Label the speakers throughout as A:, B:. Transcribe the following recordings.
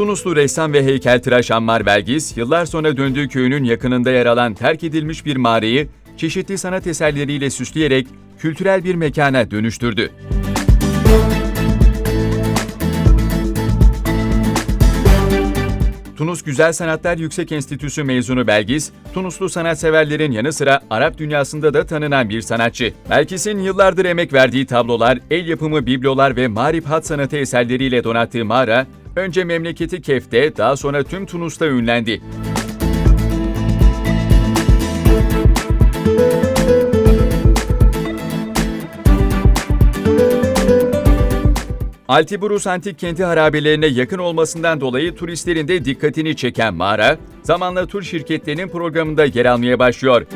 A: Tunuslu ressam ve heykeltıraş Ammar Belgiz, yıllar sonra döndüğü köyünün yakınında yer alan terk edilmiş bir mağarayı çeşitli sanat eserleriyle süsleyerek kültürel bir mekana dönüştürdü. Tunus Güzel Sanatlar Yüksek Enstitüsü mezunu Belgiz, Tunuslu sanatseverlerin yanı sıra Arap dünyasında da tanınan bir sanatçı. Belgis'in yıllardır emek verdiği tablolar, el yapımı biblolar ve marif hat sanatı eserleriyle donattığı mağara, önce memleketi Kef'te, daha sonra tüm Tunus'ta ünlendi. Altiburus Antik Kenti harabelerine yakın olmasından dolayı turistlerin de dikkatini çeken mağara, zamanla tur şirketlerinin programında yer almaya başlıyor.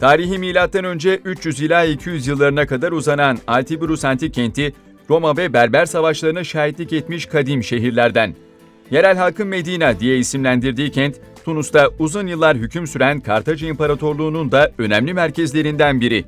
A: Tarihi milattan önce 300 ila 200 yıllarına kadar uzanan Altiburus Antik Kenti, Roma ve Berber savaşlarına şahitlik etmiş kadim şehirlerden. Yerel halkın Medina diye isimlendirdiği kent, Tunus'ta uzun yıllar hüküm süren Kartaca İmparatorluğu'nun da önemli merkezlerinden biri.